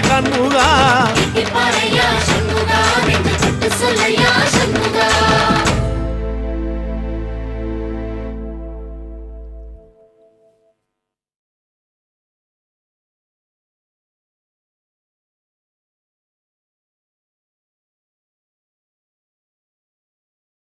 కన్నుగా.